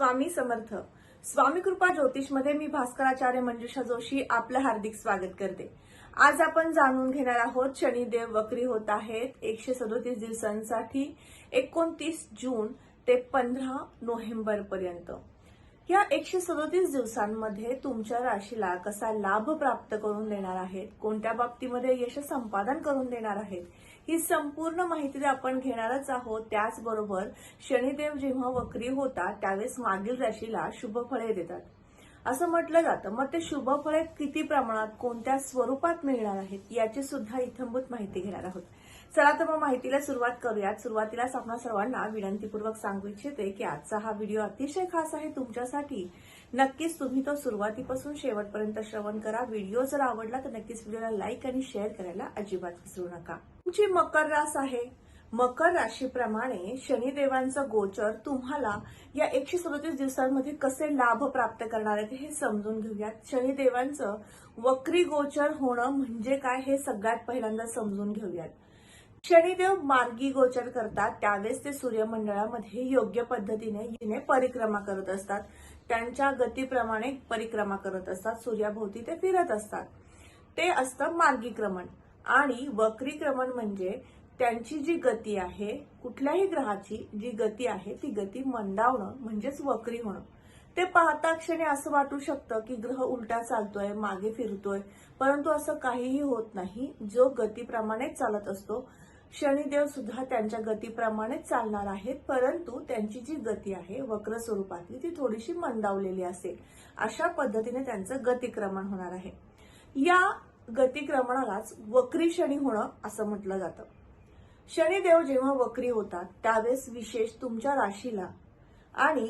स्वामी समर्थ. स्वामी कृपा ज्योतिषमध्ये मी भास्कराचार्य मंजुषा जोशी आपलं हार्दिक स्वागत करते. आज आपण जाणून घेणार आहोत शनिदेव वक्री होत आहेत एकशे सदोतीस दिवसांसाठी एकोणतीस जून ते पंधरा नोव्हेंबर पर्यंत. या एकशे सदोतीस दिवसांमध्ये तुमच्या राशीला कसा लाभ प्राप्त करून देणार आहेत? कोणत्या बाबतीमध्ये यश संपादन करून देणार आहेत? ही संपूर्ण माहिती आपण घेणारच आहोत त्याचबरोबर शनिदेव जेव्हा वक्री होतात त्यावेळेस मागील राशीला शुभ फळे देतात. असं म्हटलं जातं. मग ते शुभ फळे किती प्रमाणात कोणत्या स्वरूपात मिळणार आहेत याची सुद्धा इथंभूत माहिती घेणार आहोत. चला तर मग माहितीला सुरुवात करूयात. सुरुवातीलाच आपणा सर्वांना विनंतीपूर्वक सांगू इच्छिते की आजचा हा व्हिडिओ अतिशय खास आहे तुमच्यासाठी. नक्कीच तुम्ही तो सुरुवातीपासून शेवटपर्यंत श्रवण करा. व्हिडिओ जर आवडला तर नक्कीच व्हिडिओला लाईक आणि शेअर करायला अजिबात विसरू नका. तुमची मकर रास आहे. मकर राशीप्रमाणे शनिदेवांचं गोचर तुम्हाला या एकशे सदोतीस दिवसांमध्ये कसे लाभ प्राप्त करणार आहेत हे समजून घेऊयात. शनिदेवांचं वक्री गोचर होणं म्हणजे काय हे सगळ्यात पहिल्यांदा समजून घेऊयात. शनिदेव मार्गी गोचर करतात. त्यावेळेस ते सूर्यमंडळामध्ये योग्य पद्धतीने हिने परिक्रमा करत असतात. त्यांच्या गतीप्रमाणे परिक्रमा करत असतात. सूर्याभोवती ते फिरत असतात. ते असतं मार्गीक्रमण. आणि वक्रीक्रमण म्हणजे त्यांची जी गती आहे कुठल्याही ग्रहाची जी गती आहे ती गती मंदावणं म्हणजेच वक्री होणं. ते पाहता क्षणी असं वाटू शकतं की ग्रह उलटा चालतोय मागे फिरतोय. परंतु असं काहीही होत नाही. जो गतीप्रमाणेच चालत असतो शनिदेव सुद्धा त्यांच्या गतीप्रमाणे चालणार आहेत परंतु त्यांची जी गती आहे वक्र स्वरूपातली ती थोडीशी मंदावलेली असेल. अशा पद्धतीने त्यांचं गतिक्रमण होणार आहे. या गतिक्रमणालाच वक्री शनी होणं असं म्हटलं जातं. शनिदेव जेव्हा वक्री होतात त्यावेळेस विशेष तुमच्या राशीला आणि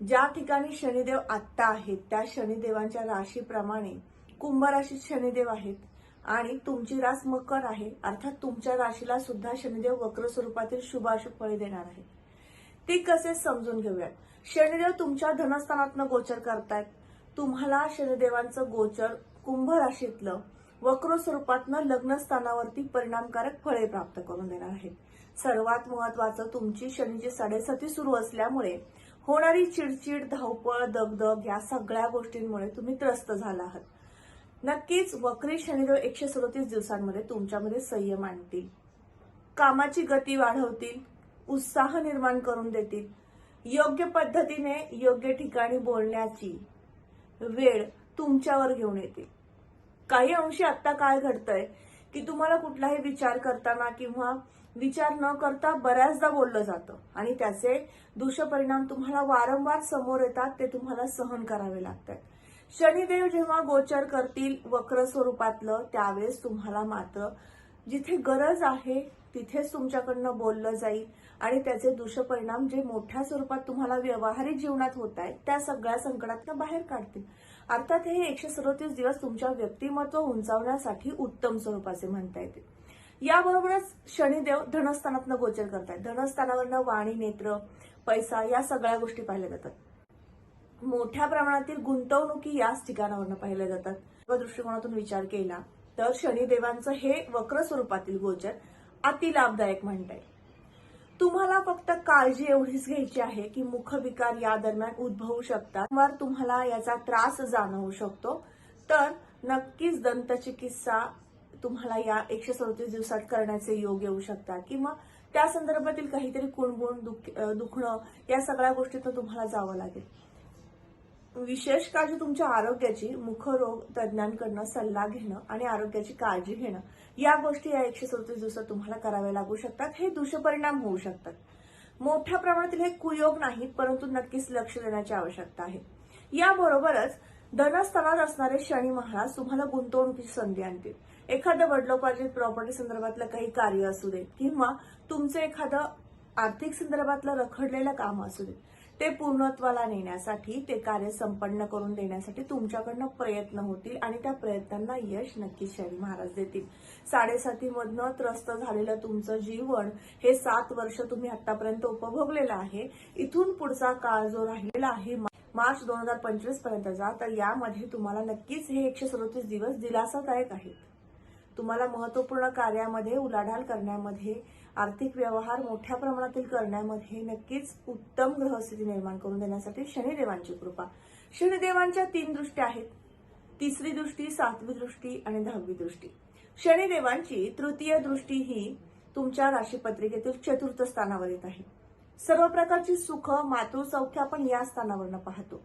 ज्या ठिकाणी शनिदेव आत्ता आहेत त्या शनिदेवांच्या राशीप्रमाणे कुंभ राशीत शनिदेव आहेत आणि तुमची रास मकर आहे. अर्थात तुमच्या राशीला सुद्धा शनिदेव वक्र स्वरूपातील शुभाशुभ फळे देणार आहे. ते कसे समजून घेऊयात? शनिदेव तुमच्या धनस्थानातनं गोचर करतायत. तुम्हाला शनिदेवांचं गोचर कुंभ राशीतलं वक्र स्वरूपातनं लग्नस्थानावरती परिणामकारक फळे प्राप्त करून देणार आहेत सर्वात महत्वाचं तुमची शनीची साडेसाती सुरू असल्यामुळे होणारी चिडचिड धावपळ दगदग या सगळ्या गोष्टींमुळे तुम्ही त्रस्त झाला आहात. नक्कीच वक्री शनिदेव एकशे सदोतीस दिवसांमध्ये तुमच्यामध्ये संयम आणतील. कामाची गती वाढवतील उत्साह निर्माण करून देतील. योग्य पद्धतीने योग्य ठिकाणी बोलण्याची वेळ तुमच्यावर घेऊन येतील काही अंशी आत्ता काय घडतंय की तुम्हाला कुठलाही विचार करताना किंवा विचार न करता बऱ्याचदा बोललं जातं आणि त्याचे दुष्परिणाम तुम्हाला वारंवार समोर येतात ते तुम्हाला सहन करावे लागतात. शनिदेव जेव्हा गोचर करतील वक्र स्वरूपातलं त्यावेळेस तुम्हाला मात्र जिथे गरज आहे तिथेच तुमच्याकडनं बोललं जाईल. आणि त्याचे दुष्परिणाम जे मोठ्या स्वरूपात तुम्हाला व्यावहारिक जीवनात होत आहेत त्या सगळ्या संकटातनं बाहेर काढतील. अर्थात हे एकशे सदोतीस दिवस तुमच्या व्यक्तिमत्व उंचावण्यासाठी उत्तम स्वरूपाचे म्हणता येते. याबरोबरच शनिदेव धनस्थानातनं गोचर करतात धनस्थानावरनं वाणी नेत्र पैसा या सगळ्या गोष्टी पाहिल्या जातात. मोठ्या प्रमाणातील गुंतवणुकी याच ठिकाणावरनं पाहिल्या जातात. या दृष्टिकोनातून विचार केला तर शनिदेवांचं हे वक्र स्वरूपातील गोचर अति लाभदायक म्हणता येईल तुम्हाला फक्त काळजी एवढीच घ्यायची आहे की मुखविकार या दरम्यान उद्भवू शकतात. वर तुम्हाला याचा त्रास जाणवू शकतो. तर नक्कीच दंतचिकित्सा तुम्हाला या एकशे सदतीस दिवसात करण्याचे योग येऊ शकतात. किंवा त्या संदर्भातील काहीतरी कुणबुण दुख- दुखणं या सगळ्या गोष्टीतून तुम्हाला जावं लागेल. विशेष काळजी तुमच्या आरोग्याची मुखरोग तज्ज्ञांकडनं सल्ला घेणं आणि आरोग्याची काळजी घेणं या गोष्टी या एकशे सदतीस दिवसात तुम्हाला कराव्या लागू शकतात. हे दुष्परिणाम होऊ शकतात. मोठ्या प्रमाणातील हे कुयोग नाहीत परंतु नक्कीच लक्ष देण्याची आवश्यकता आहे. याबरोबरच धनस्थानात असणारे शनी महाराज तुम्हाला गुंतवणुकीची संधी आणतील. एखादं वडलोपार्जित प्रॉपर्टी संदर्भातलं काही कार्य असू दे किंवा तुमचं एखादं आर्थिक संदर्भातलं रखडलेलं काम असू दे. ते पूर्णत्वाला नेण्यासाठी ते कार्य संपन्न करून देण्यासाठी तुमच्याकडनं प्रयत्न होतील आणि त्या प्रयत्नांना यश नक्कीच शनी महाराज देतील. साडेसातीमधनं त्रस्त झालेलं तुमचं जीवन हे सात वर्ष तुम्ही आतापर्यंत उपभोगलेलं आहे. इथून पुढचा काळ जो राहिलेला आहे मार्च दोन हजार पंचवीस पर्यंतचा तर यामध्ये तुम्हाला नक्कीच हे एकशे सदोतीस दिवस दिलासादायक आहेत. तुम्हाला महत्त्वपूर्ण कार्यामध्ये उलाढाल करण्यामध्ये आर्थिक व्यवहार मोठ्या प्रमाणातील करण्यामध्ये नक्कीच उत्तम ग्रहस्थिती निर्माण करून देण्यासाठी शनिदेवांची कृपा. शनिदेवांच्या तीन दृष्टी आहेत. तिसरी दृष्टी सातवी दृष्टी आणि दहावी दृष्टी. शनिदेवांची तृतीय दृष्टी ही तुमच्या राशीपत्रिकेतील चतुर्थ स्थानावर येत आहे. सर्व प्रकारची सुख मातृसौख्य आपण या स्थानावरनं पाहतो.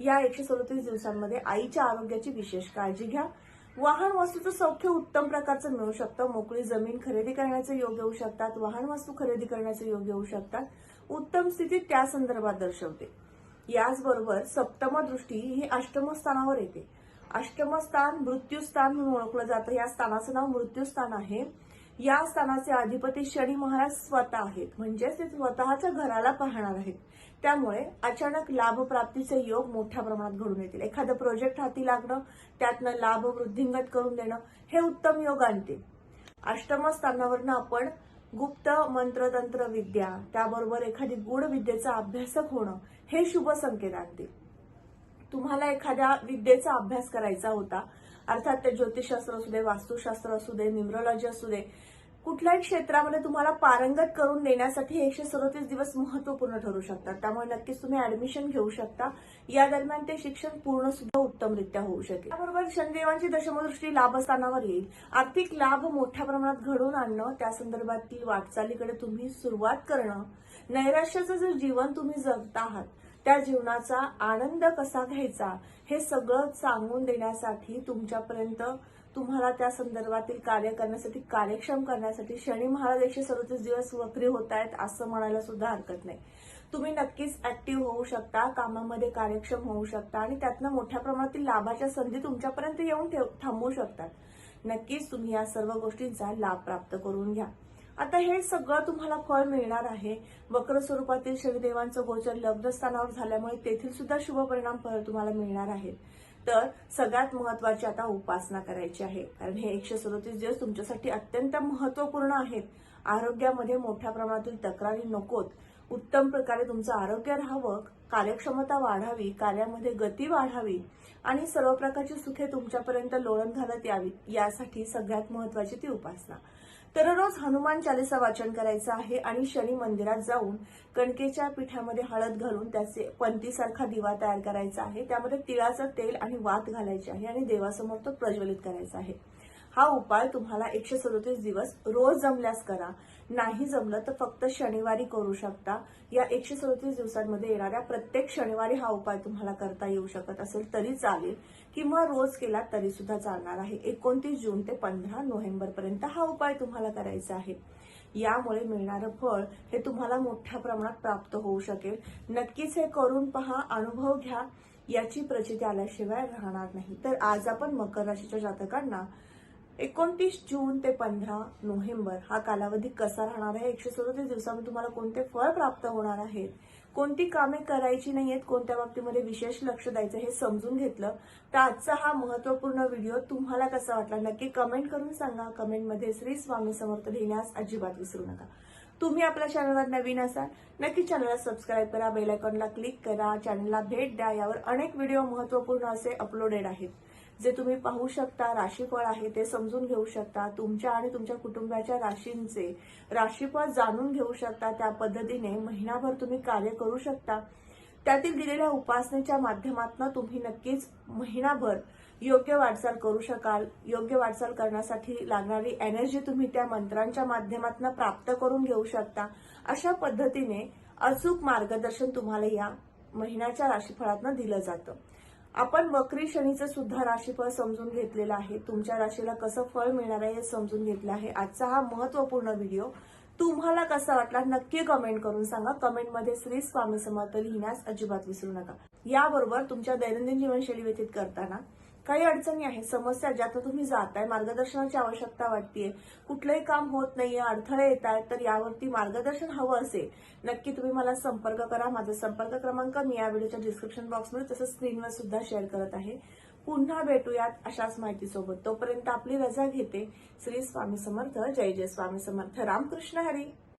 या एकशे सदोतीस दिवसांमध्ये आईच्या आरोग्याची विशेष काळजी घ्या. वाहन वस्तूचं सौख्य उत्तम प्रकारचं मिळू शकतं. मोकळी जमीन खरेदी करण्याचे योग येऊ शकतात. वाहन वस्तू खरेदी करण्याचे योग येऊ शकतात. उत्तम स्थिती त्या संदर्भात दर्शवते. याचबरोबर सप्तम दृष्टी ही अष्टम स्थानावर येते. अष्टम स्थान मृत्यूस्थान म्हणून ओळखलं जातं. या स्थानाचं नाव मृत्यूस्थान आहे. या स्थानाचे अधिपती शनी महाराज स्वतः आहेत. म्हणजेच ते स्वतःच्या घराला पाहणार आहेत. त्यामुळे अचानक लाभप्राप्तीचे योग मोठ्या प्रमाणात घडून येतील. एखादं प्रोजेक्ट हाती लागणं त्यातनं लाभ वृद्धिंगत करून देणं हे उत्तम योग आणते अष्टम स्थानावरनं आपण गुप्त मंत्रतंत्र विद्या त्याबरोबर एखादी गूढ विद्येचा अभ्यासक होणं हे शुभ संकेत आणते तुम्हाला एखाद्या विद्येचा अभ्यास करायचा होता अर्थात ते ज्योतिषशास्त्र असू दे वास्तुशास्त्र असू दे न्यूमरोलॉजी असू दे कुठल्याही क्षेत्रामध्ये तुम्हाला पारंगत करून देण्यासाठी एकशे सदोतीस दिवस महत्त्वपूर्ण ठरू शकतात. त्यामुळे नक्कीच तुम्ही ऍडमिशन घेऊ शकता. या दरम्यान ते शिक्षण पूर्ण सुद्धा उत्तमरित्या होऊ शकेल. त्याबरोबर शनिदेवांची दशमदृष्टी लाभस्थानावर येईल. आर्थिक लाभ मोठ्या प्रमाणात घडवून आणणं त्या संदर्भातील वाटचालीकडे तुम्ही सुरुवात करणं नैराश्याचं जे जीवन तुम्ही जगता आहात त्या जीवनाचा आनंद कसा घ्यायचा हे सगळं सांगून देण्यासाठी तुमच्यापर्यंत तुम्हाला त्या संदर्भातील कार्य करण्यासाठी कार्यक्षम करण्यासाठी शनी महाराज एकशे सदोतीस दिवस वक्री होत आहेत असं म्हणायला सुद्धा हरकत नाही. तुम्ही नक्कीच ऍक्टिव्ह होऊ शकता कामामध्ये कार्यक्षम होऊ शकता आणि त्यातनं मोठ्या प्रमाणातील लाभाच्या संधी तुमच्यापर्यंत येऊन ठेव- थांबवू शकतात. नक्कीच तुम्ही या सर्व गोष्टींचा लाभ प्राप्त करून घ्या. आता हे सगळं तुम्हाला फळ मिळणार आहे. वक्र स्वरूपातील शनिदेवांचं गोचर लग्नस्थानावर झाल्यामुळे तेथील सुद्धा शुभ परिणाम फळ तुम्हाला मिळणार आहेत. तर सगळ्यात महत्वाची आता उपासना करायची आहे. कारण हे एकशे सदोतीस दिवस तुमच्यासाठी अत्यंत महत्त्वपूर्ण आहेत. आरोग्यामध्ये मोठ्या प्रमाणातील तक्रारी नकोत. उत्तम प्रकारे तुमचं आरोग्य राहावं कार्यक्षमता वाढावी कार्यामध्ये गती वाढावी आणि सर्व प्रकारची सुखे तुमच्यापर्यंत लोळण घालत यावी यासाठी सगळ्यात महत्वाची ती उपासना. दररोज हनुमान चालिसा वाचन करायचं आहे आणि शनी मंदिरात जाऊन कणकेच्या पिठामध्ये हळद घालून त्याचे पंतीसारखा दिवा तयार करायचा आहे. त्यामध्ये तिळाचं तेल आणि वात घालायचे आहे आणि देवासमोर तो प्रज्वलित करायचा आहे. हा उपाय तुम्हाला एकशे सदोतीस दिवस रोज जमल्यास करा. नाही जमलं तर फक्त शनिवारी करू शकता. या एकशे सदोतीस दिवसांमध्ये येणाऱ्या प्रत्येक शनिवारी हा उपाय तुम्हाला करता येऊ शकत असेल तरी चालेल. किंवा रोज केला तरी सुद्धा चालणार आहे. एकोणतीस जून ते पंधरा नोव्हेंबर पर्यंत हा उपाय तुम्हाला करायचा आहे. यामुळे मिळणारं फळ हे तुम्हाला मोठ्या प्रमाणात प्राप्त होऊ शकेल. नक्कीच हे करून पहा अनुभव घ्या. याची प्रचिती आल्याशिवाय राहणार नाही. तर आज आपण मकर राशीच्या जातकांना एकोणतीस जून ते पंधरा नोव्हेंबर हा कालावधी कसा राहणार आहे? एकशे सदोतीस दिवसामध्ये तुम्हाला कोणते फळ प्राप्त होणार आहेत? कोणती कामे करायची नाहीयेत? कोणत्या बाबतीमध्ये विशेष लक्ष द्यायचं हे समजून घेतलं. तर आजचा हा महत्त्वपूर्ण व्हिडिओ तुम्हाला कसा वाटला? नक्की कमेंट करून सांगा. कमेंटमध्ये श्री स्वामी समर्थ लिहिण्यास अजिबात विसरू नका. तुम्ही आपल्या चॅनलवर नवीन असाल नक्की चॅनलला सबस्क्राईब करा बेल आयकॉनला क्लिक करा. चॅनलला भेट द्या. यावर अनेक व्हिडिओ महत्त्वपूर्ण असे अपलोडेड आहेत. जे तुम्ही पाहू शकता राशीफळ आहे ते समजून घेऊ शकता. तुमच्या आणि तुमच्या कुटुंबाच्या राशींचे राशीफळ जाणून घेऊ शकता. त्या पद्धतीने महिनाभर तुम्ही कार्य करू शकता. त्यातील दिलेल्या उपासनेच्या माध्यमातून तुम्ही नक्कीच महिनाभर योग्य वाटचाल करू शकाल. योग्य वाटचाल करण्यासाठी लागणारी एनर्जी तुम्ही त्या मंत्रांच्या माध्यमातून प्राप्त करून घेऊ शकता. अशा पद्धतीने अचूक मार्गदर्शन तुम्हाला या महिन्याच्या राशीफळातनं दिलं जातं. आपण वक्री शनीचं सुद्धा राशीफळ समजून घेतलेलं आहे. तुमच्या राशीला कसं फळ मिळणार आहे हे समजून घेतलं आहे. आजचा हा महत्त्वपूर्ण व्हिडिओ तुम्हाला कसा वाटला नक्की कमेंट करून सांगा. कमेंटमध्ये श्री स्वामी समर्थ लिहिण्यास अजिबात विसरू नका. याबरोबर तुमच्या दैनंदिन जीवनशैली व्यतीत करताना काही अडचणी आहेत समस्या ज्यातून तुम्ही जाताय मार्गदर्शनाची आवश्यकता वाटतेय. कुठलंही काम होत नाहीये अडथळे येत आहेत तर यावरती मार्गदर्शन हवं असेल नक्की तुम्ही मला संपर्क करा. माझा संपर्क क्रमांक मी या व्हिडिओच्या डिस्क्रिप्शन बॉक्समध्ये तसंच स्क्रीनवर सुद्धा शेअर करत आहे. पुन्हा भेटूयात अशाच माहितीसोबत. तोपर्यंत आपली रजा घेते श्री स्वामी समर्थ. जय जय स्वामी समर्थ. रामकृष्ण हरी.